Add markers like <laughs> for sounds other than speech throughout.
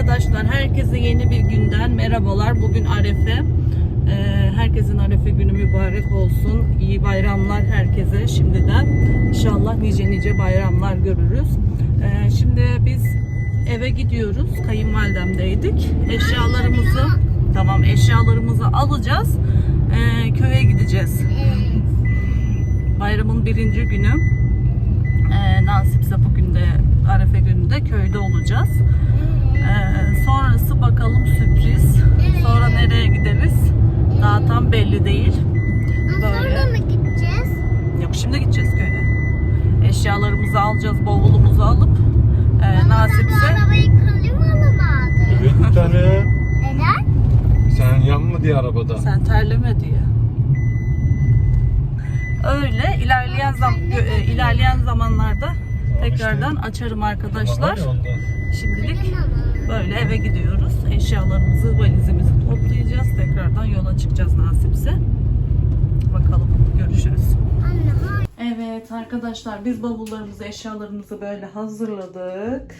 arkadaşlar. Herkese yeni bir günden merhabalar. Bugün Arefe. Ee, herkesin Arefe günü mübarek olsun. İyi bayramlar herkese şimdiden. İnşallah nice nice bayramlar görürüz. Ee, şimdi biz eve gidiyoruz. Kayınvalidemdeydik. Eşyalarımızı tamam eşyalarımızı alacağız. Ee, köye gideceğiz. Bayramın birinci günü. Nasipse bugün de Arefe gününde köyde olacağız. Ee, sonrası bakalım sürpriz. Sonra nereye gideriz? Daha tam belli değil. Böyle. Sonra mı gideceğiz? Yok şimdi gideceğiz köye. Eşyalarımızı alacağız, bavulumuzu alıp e, nasipse Arabayı kırılmalı mı aldı? Evet bir tane. Neden? Sen yanma diye arabada. sen terleme diye. Öyle ilerleyen zam gö- e, ilerleyen zamanlarda tekrardan açarım arkadaşlar. Şimdilik böyle eve gidiyoruz. Eşyalarımızı, valizimizi toplayacağız. Tekrardan yola çıkacağız nasipse. Bakalım görüşürüz. Evet arkadaşlar biz bavullarımızı, eşyalarımızı böyle hazırladık.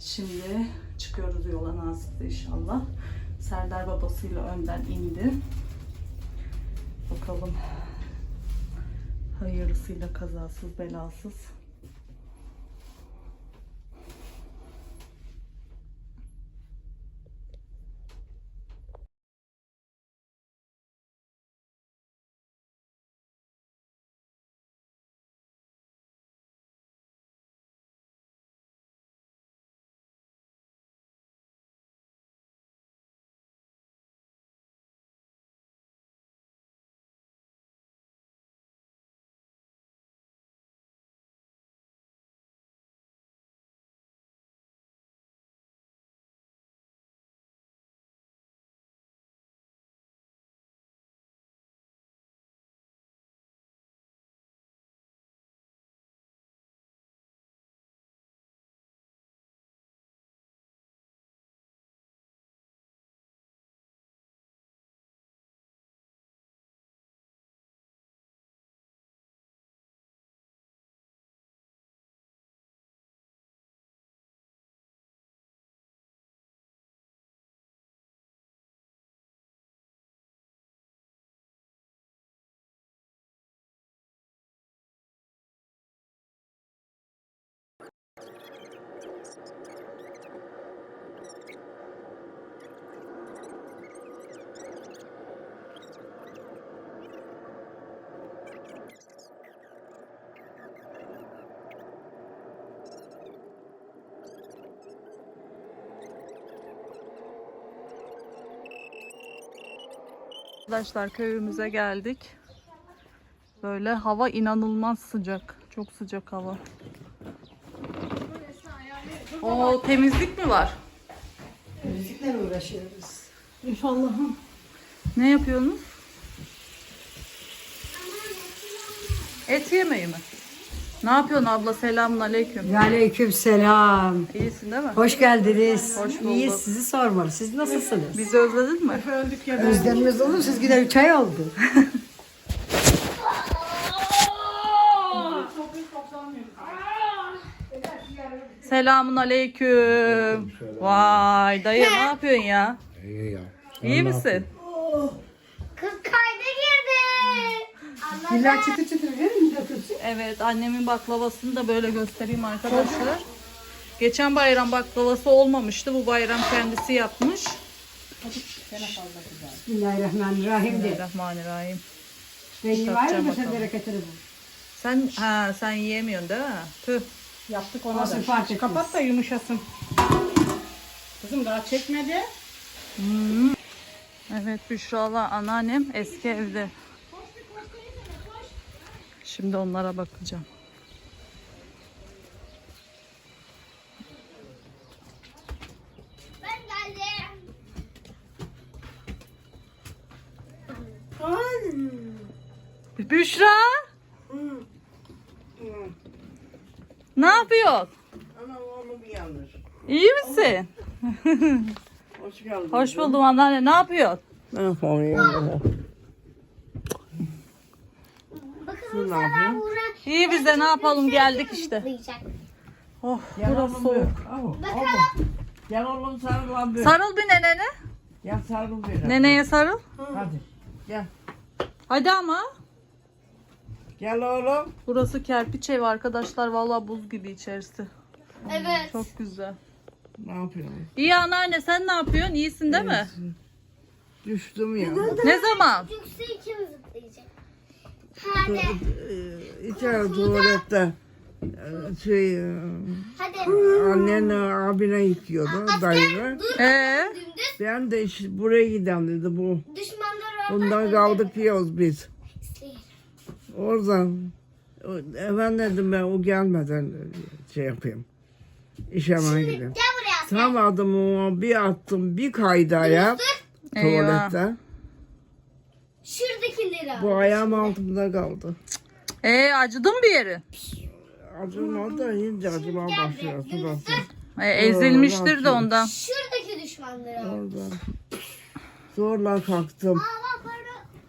Şimdi çıkıyoruz yola nasipse inşallah. Serdar babasıyla önden indi. Bakalım hayırlısıyla kazasız belasız. Arkadaşlar köyümüze geldik. Böyle hava inanılmaz sıcak. Çok sıcak hava. O temizlik mi var? Müzikle uğraşıyoruz. İnşallahım. Ne yapıyorsunuz? Et yemeği mi? Ne yapıyorsun abla? Selamun aleyküm. Aleyküm selam. İyisin değil mi? Hoş geldiniz. Hoş bulduk. İyiyiz sizi sormalı. Siz nasılsınız? Bizi özledin mi? Özleminiz olur siz gider 3 ay oldu. Selamun aleyküm. Vay dayı ne yapıyorsun ya? İyi ya. İyi misin? Kız kayda girdi. İlla çıtı çıtı verir mi götürsün? Evet annemin baklavasını da böyle göstereyim arkadaşlar. Geçen bayram baklavası olmamıştı. Bu bayram kendisi yapmış. Bismillahirrahmanirrahim de. Bismillahirrahmanirrahim. Var mı sen bereketini? Sen ha sen yiyemiyorsun değil mi? Tüh. Yaptık ona Olsun da. fark etmez. Kapat da yumuşasın. Kızım daha çekmedi. Evet Büşra'la anneannem eski evde. Şimdi onlara bakacağım. Ben geldim. Büşra! Ne yapıyorsun? Ana oğlum bir yanlış. İyi misin? Hoş geldin. Hoş buldum anneanne. Ne yapıyorsun? Ne yapayım? Uğra. İyi biz de ne yapalım geldik işte. Oh burası soğuk. Bakalım. Gel oğlum sarıl lan bir. Sarıl bir nenene. Gel sarıl bir. Neneye sarıl. Hadi. Gel. Hadi ama. Gel oğlum. Burası kerpiç ev arkadaşlar. Vallahi buz gibi içerisi. Evet. Çok güzel. Ne yapıyorsun? İyi anneanne sen ne yapıyorsun? İyisin değil mi? Düştüm ya. Ne zaman? Yükse kim zıplayacak? Hadi. Ee, İçeride tuvalette. e, Şey, e, Hadi. annenle abine yıkıyordu dayını. Ee, Ben de işte buraya gidelim dedi bu. Bundan kaldık yiyoruz biz. Oradan. o- e, Ben dedim ben o gelmeden şey yapayım. İşeme gideyim. Gel buraya. Tam adımı bir attım bir kaydı ayak eyvah. Tuvalette. Şuradaki lira. Bu ayağım altımda kaldı. Ee, acıdın bir yeri. Acıma da ince acıma başlıyor. Şurası. Ee, ezilmiştir de ondan. Şuradaki düşmanları. Oradan. Zorla kalktım. Baba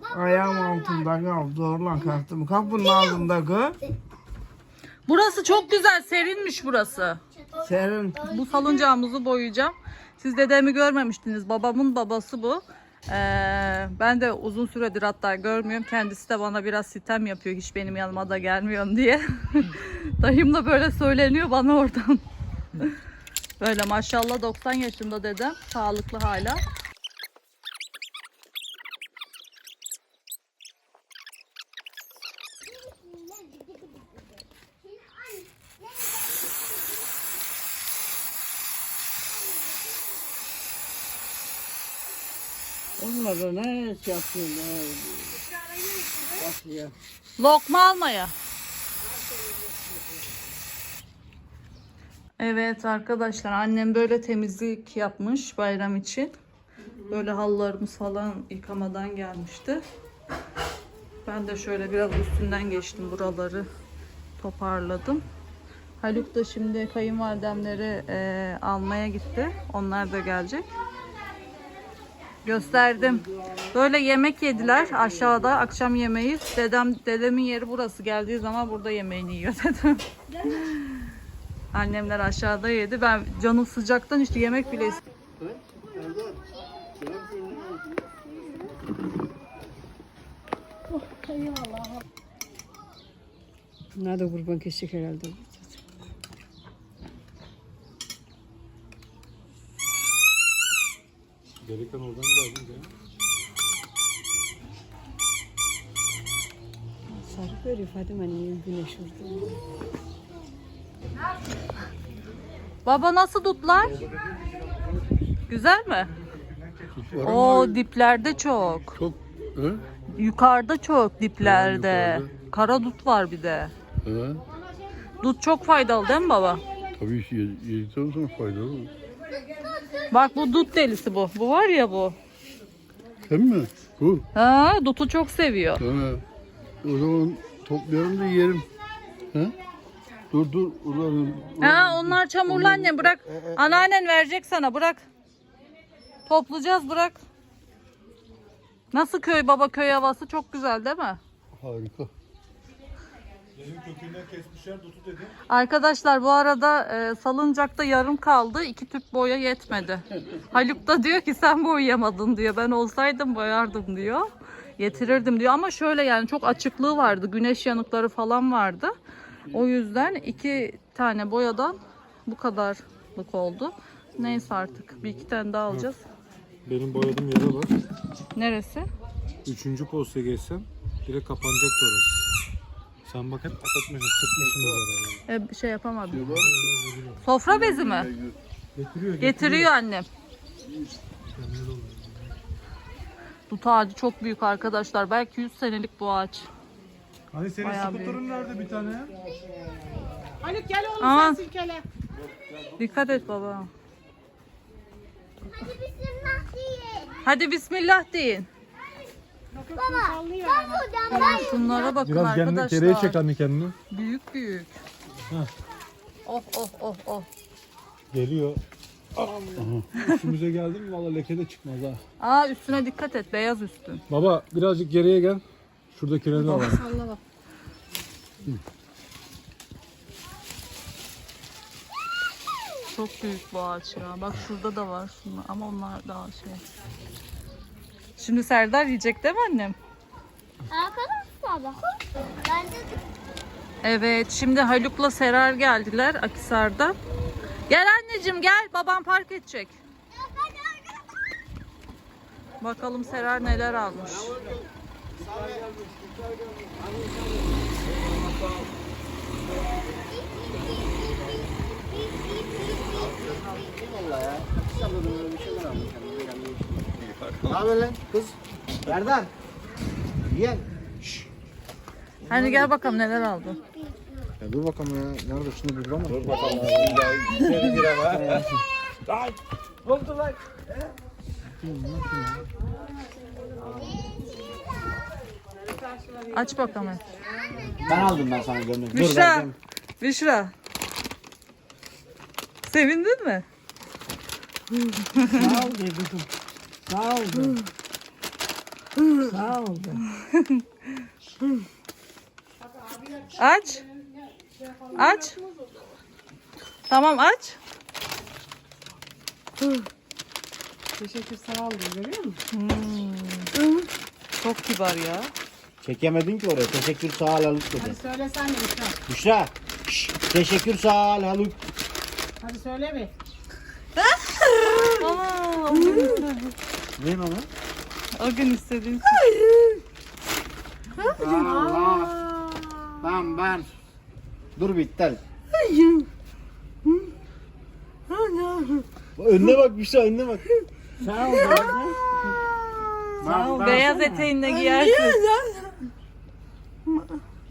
para. Ayağım altında kaldı. Zorla kalktım. Kapının altındaki Burası çok güzel. Serinmiş burası. serin. Bu salıncağımızı boyayacağım. Siz dedemi görmemiştiniz. Babamın babası bu. Ee, ben de uzun süredir hatta görmüyorum. Kendisi de bana biraz sitem yapıyor. Hiç benim yanıma da gelmiyorsun diye. <laughs> Dayım da böyle söyleniyor bana oradan. <laughs> böyle maşallah 90 yaşında dedem. Sağlıklı hala. Onları ne şey yapıyorsun? ne- Bak ya. Lokma almaya. Evet arkadaşlar annem böyle temizlik yapmış bayram için. Böyle halılarımız falan yıkamadan gelmişti. Ben de şöyle biraz üstünden geçtim buraları toparladım. Haluk da şimdi kayınvalidemleri eee, almaya gitti. Onlar da gelecek. Gösterdim. Böyle yemek yediler aşağıda akşam yemeği. Dedem dedemin yeri burası. Geldiği zaman burada yemeğini yiyor dedim. <laughs> Annemler aşağıda yedi. Ben canım sıcaktan işte yemek bile ist- Bunlar da kurban kesecek herhalde. Delikan oradan geldin ya. Sarı veriyor Fadime anne güneş vurdu. Baba nasıl dutlar? Güzel mi? O diplerde çok. Çok. He? Yukarıda çok diplerde. yukarıda. Kara dut var bir de. He? Dut çok faydalı değil mi baba? Tabii ki yedikten sonra faydalı. Bak bu dut delisi bu. Bu var ya bu. Sen mi? Bu. Ha, dutu çok seviyor. He. O zaman toplayalım da yiyelim. He? Dur dur. Ulan, Ha, onlar çamurlu anne bırak. Anneannen verecek sana bırak. Toplayacağız bırak. Nasıl köy baba köy havası çok güzel değil mi? Harika. Arkadaşlar bu arada e, salıncakta yarım kaldı. İki tüp boya yetmedi. <laughs> Haluk da diyor ki sen boyayamadın diyor. Ben olsaydım boyardım diyor. Getirirdim diyor ama şöyle yani çok açıklığı vardı. Güneş yanıkları falan vardı. O yüzden iki tane boyadan bu kadarlık oldu. Neyse artık bir iki tane daha alacağız. Benim boyadığım yere bak. Neresi? Üçüncü posta geçsem direkt kapanacaktı orası. Sen bak hep kapatmışsın, sıkmışsın oraya. E, bir şey yapamadım. Sofra bezi mi? Getiriyor. Getiriyor annem. Dut ağacı çok büyük arkadaşlar. Belki 100 senelik bu ağaç. Hani senin Bayağı skuterın nerede bir tane? Haluk gel oğlum Aa. sen silkele. Dikkat et baba. Hadi bismillah diye. Hadi bismillah deyin. Baba. Ben buradan ben. Şunlara bakın Biraz kendini geriye çek anne kendini. Büyük büyük. Oh oh oh oh. Geliyor. Aha. Üstümüze geldi mi valla leke de çıkmaz ha. Aa üstüne dikkat et. Beyaz üstün. Baba birazcık geriye gel. Şuradakileri de alalım. Salla bak. Çok büyük bu ağaç ya. Bak şurada da var şunlar ama onlar daha şey. Şimdi Serdar yiyecek değil mi annem? Arkadaşlar bakın. Ben de Evet şimdi Haluk'la Serar geldiler Akisar'da. Gel anneciğim gel babam park edecek. Bakalım Serar neler almış. Ne haber lan kız? Nereden? Yiyen. Hani gel bakalım neler aldın. Ya dur bakalım ya. Nerede şunu bir bulama. Dur bakalım. Aç bakalım. Ben aldım ben sana gömleği. Dur Büşra. Büşra. Sevindin mi? Sağ ol kızım. Sağ ol de. Sağ ol de. Aç. Aç. Tamam aç. Teşekkür sağ ol diyor, görüyor musun? Çok kibar ya. Çekemedin ki oraya. Teşekkür sağ ol Haluk dedi. Hadi söyle sen de Büşra. Büşra. şş, teşekkür sağ ol Haluk. Hadi söyle bir. Aa, o gün istediğin, onu? o gün istediğin Allah. Ben ben. Dur bir iptal. Önüne bak Büşra önüne bak. Sağ ol. Sağ ol. Beyaz eteğini de giyersin.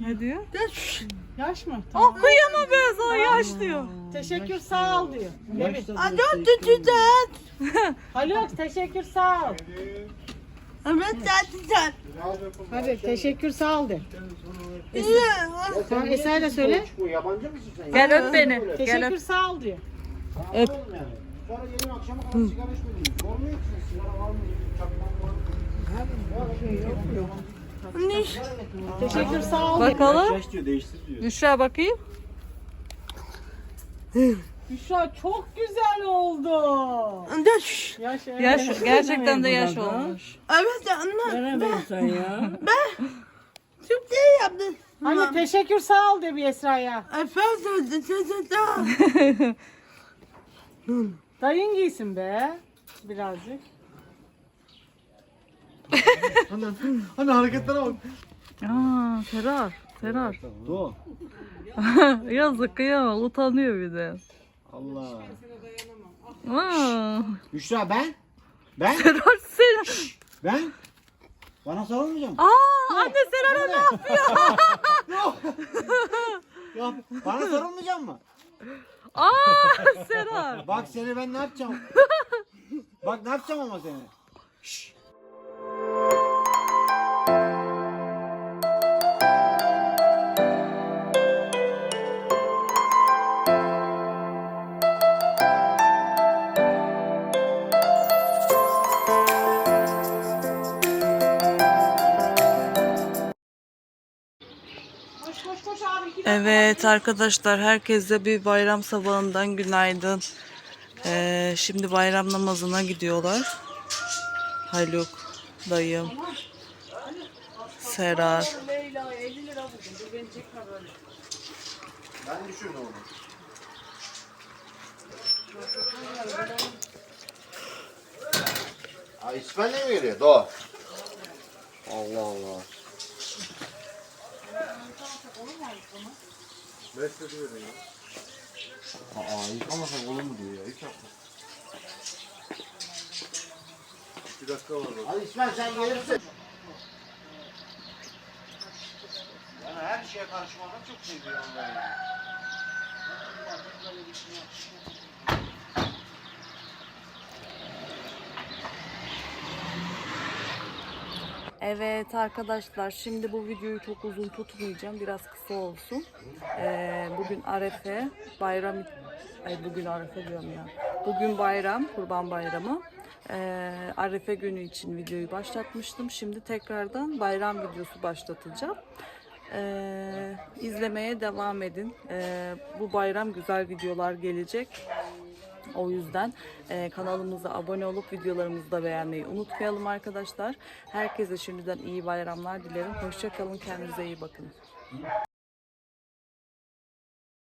Ne diyor? Yaş mı? Oh kıyama be sana yaş diyor. Teşekkür sağ ol diyor. Evet. Alo tütüden. Haluk teşekkür sağ ol. Evet tütüden. Hadi teşekkür sağ ol de. Sen Esra'ya da söyle. Bu yabancı mısın sen? Gel öp beni. Gel Teşekkür öp. sağ ol diyor. Öp. Sonra gelin akşama kadar sigara içmedin. Sormuyor musun? Sigara var mı? Çakmak var mı? Teşekkür sağ ol. Bakalım. Yaş diyor değiştir diyor. Büşra bakayım. Büşra çok güzel oldu. Yaş evet. Yaş, gerçekten de yaş olmuş. Evet anne. Veremem sen ya. <laughs> Ben. Çok iyi yaptın. Anne teşekkür sağ ol de bir Esra'ya. Efendim tütüden. Dayın giysin be. Birazcık. Hani hareketlere bak. Aa, Serar. Serar. Doğu. <laughs> Yazık ya utanıyor bir de. Allah. Aa, Büşra ben? Ben? Serar sen. Ben? Bana sarılmayacağım. Aa anne Serar'a ne yapıyor? Ya bana sarılmayacak mı? Aa Serar. Bak seni ben ne yapacağım? <laughs> Bak ne yapacağım ama seni. Evet arkadaşlar herkese bir bayram sabahından günaydın. Ee, şimdi bayram namazına gidiyorlar. Haluk, dayım, Serar. Ben düşürdüm onu. Aa, mi geliyor? Doğru. Allah Allah. Aa yıkamasak olur mu diyor ya. Hiç yapma. Bir dakika var bak. Hadi İsmail sen gelirsin. Yani her şeye karışmanı çok seviyorum ben ya. Evet arkadaşlar şimdi bu videoyu çok uzun tutmayacağım. Biraz kısa olsun. Ee, bugün Arefe bayram ay bugün Arefe diyorum ya. Bugün bayram, Kurban Bayramı. Ee, Arefe günü için videoyu başlatmıştım. Şimdi tekrardan bayram videosu başlatacağım. Ee, izlemeye devam edin. Ee, bu bayram güzel videolar gelecek. O yüzden e, kanalımıza abone olup videolarımızı da beğenmeyi unutmayalım arkadaşlar. Herkese şimdiden iyi bayramlar dilerim. Hoşçakalın. Kendinize iyi bakın.